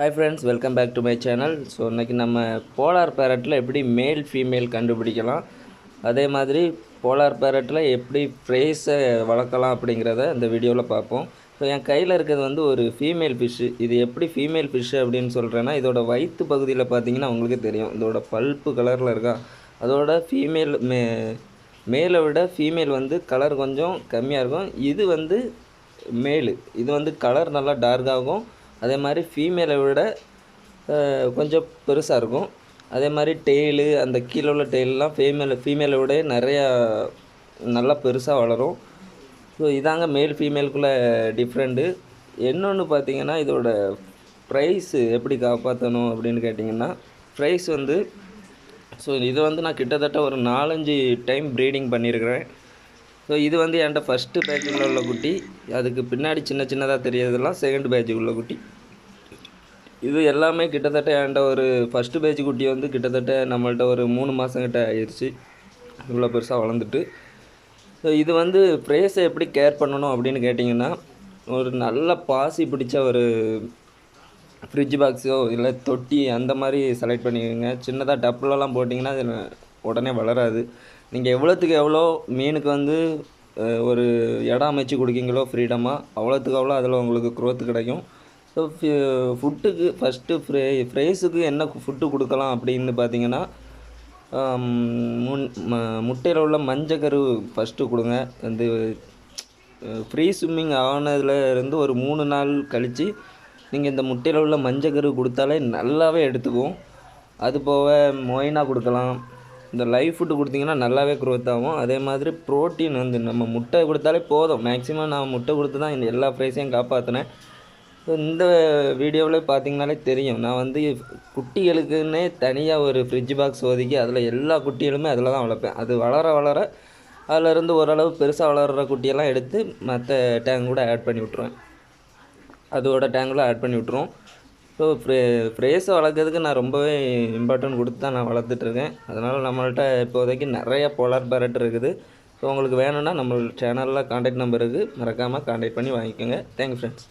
Hi friends welcome back to my channel so இன்றைக்கி நம்ம polar பேரட்டில் எப்படி மேல் ஃபீமேல் கண்டுபிடிக்கலாம்? அதே மாதிரி போலார் பேரட்டில் எப்படி ஃப்ரேஸை வளர்க்கலாம் அப்படிங்கிறத இந்த வீடியோவில் பார்ப்போம். ஸோ என் கையில் இருக்கிறது வந்து ஒரு ஃபீமேல் ஃபிஷ்ஷு இது எப்படி ஃபீமேல் ஃபிஷ்ஷு அப்படின்னு சொல்கிறேன்னா இதோட வயிற்று பகுதியில் பார்த்தீங்கன்னா உங்களுக்கு தெரியும். இதோட பல்ப்பு கலரில் இருக்கா? அதோட ஃபீமேல் மே மேலை விட ஃபீமேல் வந்து கலர் கொஞ்சம் கம்மியாக இருக்கும். இது வந்து மேலு இது வந்து கலர் நல்லா டார்க்காகும் அதே மாதிரி ஃபீமேலை விட கொஞ்சம் பெருசாக இருக்கும். அதே மாதிரி டெய்லு அந்த கீழே உள்ள டெய்லெலாம் ஃபீமேல் ஃபீமேலை விட நிறையா நல்லா பெருசாக வளரும். ஸோ இதாங்க மேல் ஃபீமேலுக்குள்ளே டிஃப்ரெண்ட்டு இன்னொன்று பார்த்தீங்கன்னா இதோட ப்ரைஸு எப்படி காப்பாற்றணும் அப்படின்னு கேட்டிங்கன்னா ப்ரைஸ் வந்து ஸோ இது வந்து நான் கிட்டத்தட்ட ஒரு நாலஞ்சு டைம் ப்ரீடிங் பண்ணியிருக்கிறேன் ஸோ இது வந்து என்கிட்ட ஃபஸ்ட்டு பேட்சுக்குள்ள உள்ள குட்டி. அதுக்கு பின்னாடி சின்ன சின்னதாக தெரியறதெல்லாம் செகண்ட் பேட்சுக்குள்ள குட்டி. இது எல்லாமே கிட்டத்தட்ட என்கிட்ட ஒரு ஃபஸ்ட்டு பேட்ச் குட்டி வந்து கிட்டத்தட்ட நம்மள்ட்ட ஒரு மூணு மாதங்கிட்ட ஆயிடுச்சு இவ்வளோ பெருசாக வளர்ந்துட்டு. ஸோ இது வந்து ப்ரேஸை எப்படி கேர் பண்ணணும் அப்படின்னு கேட்டிங்கன்னா ஒரு நல்ல பாசி பிடிச்ச ஒரு ஃப்ரிட்ஜ் பாக்ஸோ இல்லை தொட்டி அந்த மாதிரி செலக்ட் பண்ணிக்கோங்க. சின்னதாக டப்புலலாம் போட்டிங்கன்னா அது உடனே வளராது. நீங்கள் எவ்வளோத்துக்கு எவ்வளோ மீனுக்கு வந்து ஒரு இடம் அமைச்சு கொடுக்கீங்களோ ஃப்ரீடமாக அவ்வளோத்துக்கு அவ்வளோ அதில் உங்களுக்கு க்ரோத் கிடைக்கும். ஸோ ஃபுட்டுக்கு ஃபஸ்ட்டு ஃப்ரே ஃப்ரைஸுக்கு என்ன ஃபுட்டு கொடுக்கலாம் அப்படின்னு பார்த்தீங்கன்னா முன் ம- முட்டையில் உள்ள மஞ்சக்கரு ஃபஸ்ட்டு கொடுங்க. வந்து ஃப்ரீ ஸ்விம்மிங் ஆனதுல இருந்து ஒரு மூணு நாள் கழித்து நீங்கள் இந்த முட்டையில் உள்ள மஞ்சக்கரு கொடுத்தாலே நல்லாவே எடுத்துக்கும். அது போக மொயினா கொடுக்கலாம். இந்த லைஃப் ஃபுட்டு கொடுத்தீங்கன்னா நல்லாவே க்ரோத் ஆகும். அதே மாதிரி ப்ரோட்டீன் வந்து நம்ம முட்டை கொடுத்தாலே போதும். மேக்ஸிமம் நான் முட்டை கொடுத்து தான் இந்த எல்லா ப்ரைஸையும் காப்பாற்றினேன் இந்த வீடியோவில் பார்த்தீங்கனாலே தெரியும். நான் வந்து குட்டிகளுக்குன்னே தனியாக ஒரு ஃப்ரிட்ஜ் பாக்ஸ் ஒதுக்கி அதில் எல்லா குட்டிகளுமே அதில் தான் வளர்ப்பேன். அது வளர வளர அதில் இருந்து ஓரளவு பெருசாக வளர்கிற குட்டியெல்லாம் எடுத்து மற்ற டேங்க் கூட ஆட் பண்ணி விட்ருவேன் அதோட டேங்கில் ஆட் பண்ணி விட்ருவோம் ஸோ ஃப்ரே ஃப்ரேஸை வளர்க்குறதுக்கு நான் ரொம்பவே இம்பார்ட்டன்ட் கொடுத்து தான் நான் வளர்த்துட்ருக்கேன் அதனால் நம்மள்கிட்ட இப்போதைக்கு நிறைய போலார் பேரட் இருக்குது. ஸோ உங்களுக்கு வேணும்னா நம்ம சேனலில் காண்டாக்ட் நம்பர் இருக்குது மறக்காமல் காண்டாக்ட் பண்ணி வாங்கிக்கோங்க. Thank you friends